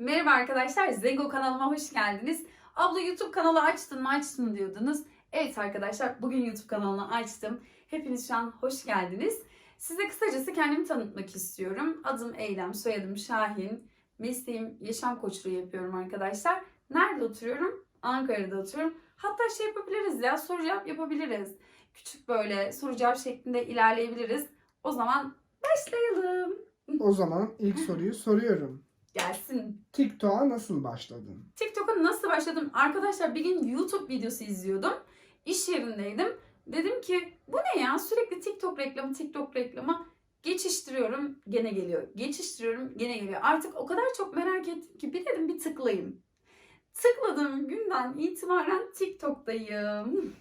Merhaba arkadaşlar, Zengo kanalıma hoş geldiniz. Abla YouTube kanalı açtın mı açtın mı diyordunuz. Evet arkadaşlar, bugün YouTube kanalını açtım. Hepiniz şu an hoş geldiniz. Size kısacası kendimi tanıtmak istiyorum. Adım Eylem, soyadım Şahin. Mesleğim yaşam koçluğu yapıyorum arkadaşlar. Nerede oturuyorum? Ankara'da oturuyorum. Hatta şey yapabiliriz ya, soru cevap yapabiliriz. Küçük böyle soru cevap şeklinde ilerleyebiliriz. O zaman başlayalım. O zaman ilk soruyu soruyorum. Gelsin. TikTok'a nasıl başladın? TikTok'a nasıl başladım? Arkadaşlar bir gün YouTube videosu izliyordum. İş yerindeydim. Dedim ki bu ne ya? Sürekli TikTok reklamı, TikTok reklamı. Geçiştiriyorum gene geliyor. Geçiştiriyorum gene geliyor. Artık o kadar çok merak ettim ki bir dedim bir tıklayayım. Tıkladığım günden itibaren TikTok'tayım.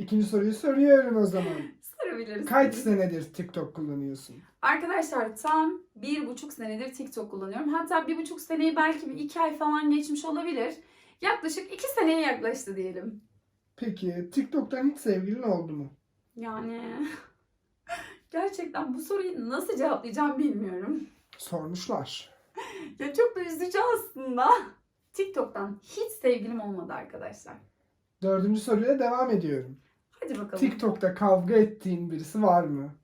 İkinci soruyu soruyorum o zaman. Sarabiliriz. Kaç senedir TikTok kullanıyorsun? Arkadaşlar tam bir buçuk senedir TikTok kullanıyorum. Hatta bir buçuk seneyi belki bir iki ay falan geçmiş olabilir. Yaklaşık iki seneye yaklaştı diyelim. Peki TikTok'tan hiç sevgilin oldu mu? Yani gerçekten bu soruyu nasıl cevaplayacağım bilmiyorum. Sormuşlar. Ya çok da üzücü aslında. TikTok'tan hiç sevgilim olmadı arkadaşlar. Dördüncü soruya devam ediyorum. Hadi bakalım. TikTok'ta kavga ettiğin birisi var mı?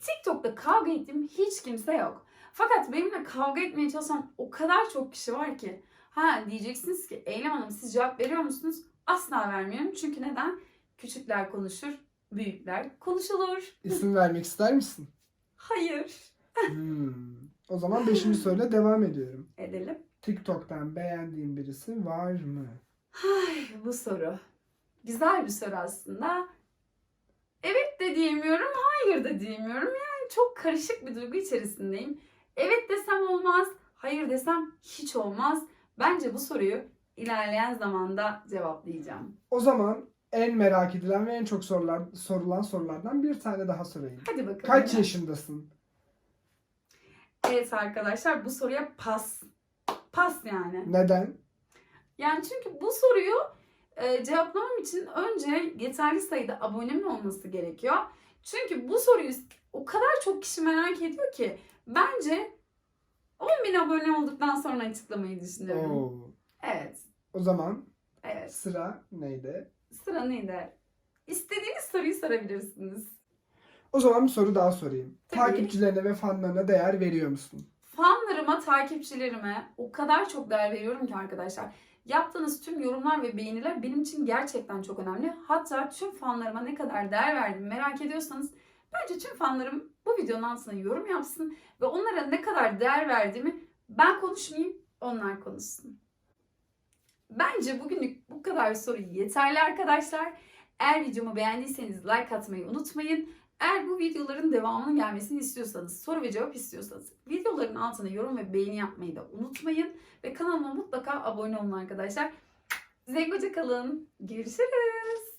TikTok'ta kavga ettiğim hiç kimse yok. Fakat benimle kavga etmeye çalışan o kadar çok kişi var ki. Ha diyeceksiniz ki Eylem Hanım siz cevap veriyor musunuz? Asla vermiyorum. Çünkü neden? Küçükler konuşur, büyükler konuşulur. İsim vermek ister misin? Hayır. Hmm. O zaman beşinci soruyla devam ediyorum. Edelim. TikTok'tan beğendiğin birisi var mı? Ay, bu soru. Güzel bir soru aslında. Evet de diyemiyorum, hayır da diyemiyorum. Yani çok karışık bir duygu içerisindeyim. Evet desem olmaz, hayır desem hiç olmaz. Bence bu soruyu ilerleyen zamanda cevaplayacağım. O zaman en merak edilen ve en çok sorular, sorulan sorulardan bir tane daha sorayım. Hadi bakalım. Kaç ya. yaşındasın? Evet arkadaşlar bu soruya pas. Pas yani. Neden? Yani çünkü bu soruyu e, cevaplamam için önce yeterli sayıda abonemin olması gerekiyor. Çünkü bu soruyu o kadar çok kişi merak ediyor ki bence 10 bin abone olduktan sonra açıklamayı düşünüyorum. Oo. Evet. O zaman Evet. sıra neydi? Sıra neydi? İstediğiniz soruyu sorabilirsiniz. O zaman bir soru daha sorayım. Tabii. Takipçilerine ve fanlarına değer veriyor musun? Fanlarıma, takipçilerime o kadar çok değer veriyorum ki arkadaşlar. Yaptığınız tüm yorumlar ve beğeniler benim için gerçekten çok önemli. Hatta tüm fanlarıma ne kadar değer verdiğimi merak ediyorsanız bence tüm fanlarım bu videonun altına yorum yapsın ve onlara ne kadar değer verdiğimi ben konuşmayayım, onlar konuşsun. Bence bugünlük bu kadar soru yeterli arkadaşlar. Eğer videomu beğendiyseniz like atmayı unutmayın. Eğer bu videoların devamının gelmesini istiyorsanız, soru ve cevap istiyorsanız videoların altına yorum ve beğeni yapmayı da unutmayın. Ve kanalıma mutlaka abone olun arkadaşlar. Zengoca kalın. Görüşürüz.